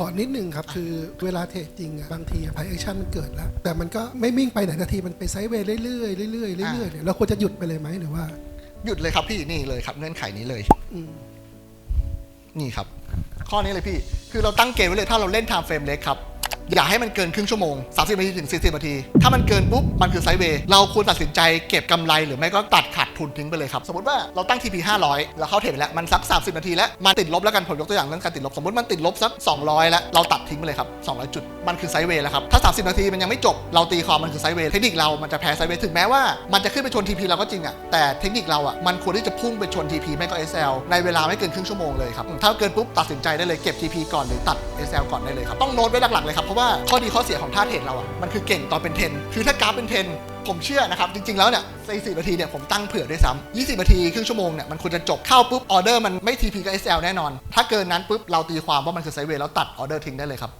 ขอนิดนึงครับ คือเวลาเทรดจริงอะบางทีไพแอคชั่นมันเกิดแล้ว แต่มันก็ไม่วิ่งไปไหนนาทีมันไปไซด์เวย์เรื่อยๆเรื่อยๆเรื่อยๆเนี่ยเราควรจะหยุดไปเลยไหมหรือว่า หยุดเลยครับพี่นี่เลยครับเงื่อนไขนี้เลย อืมนี่ครับ ข้อนี้เลยพี่ คือเราตั้งเกณฑ์ไว้เลยถ้าเราเล่น time frame เล็กครับ อย่าให้มันเกินครึ่งชั่วโมง 30นาทีถึง40นาที ถ้ามันเกินปุ๊บมันคือไซด์เวย์เราควรตัดสินใจเก็บกำไรหรือไม่ก็ตัดขาดทุนทิ้งไปเลยครับ สมมติว่าเราตั้ง TP 500แล้วเข้าเทรดไปแล้ว มันสัก 30 นาทีแล้ว มันติดลบแล้วกัน ผมยกตัวอย่างเรื่องการติดลบ สมมติมันติดลบสัก 200 แล้ว เราตัดทิ้งไปเลยครับ 200 จุด มันคือไซด์เวย์แล้วครับ ถ้า 30 นาทีมันยังไม่จบ เราตีความมันคือไซด์เวย์ เทคนิคเรา มันจะแพ้ไซด์เวย์ ถึงแม้ว่ามันจะขึ้นไปชน TP เราก็จริงอะแต่เทคนิคเราอะมันควรที่จะพุ่งไปชน TP ไม่ก็ SL ในเวลาไม่เกินครึ่งชั่วโมงเลยครับ ถ้าเกินปุ๊บตัดสินใจได้เลยเก็บ TP ก่อนหรือตัด SL ก่อนได้เลยครับ ต้องโน้ตไว้หลักๆเลยครับ เพราะว่าข้อดีข้อเสียของท่าเทรดเราอะมันคือเก่งตอนเป็นเทนคือถ้ากราฟเป็นเทน ผมเชื่อนะครับ จริง ๆ แล้วเนี่ย40นาทีเนี่ยผมตั้งเผื่อด้วยซ้ำ20นาทีครึ่งชั่วโมงเนี่ยมันควรจะจบเข้าปุ๊บออเดอร์มันไม่ TP กับ SL แน่นอน ถ้าเกินนั้นปุ๊บเราตีความว่ามันคือไซเวย์แล้วตัดออเดอร์ทิ้งได้เลยครับ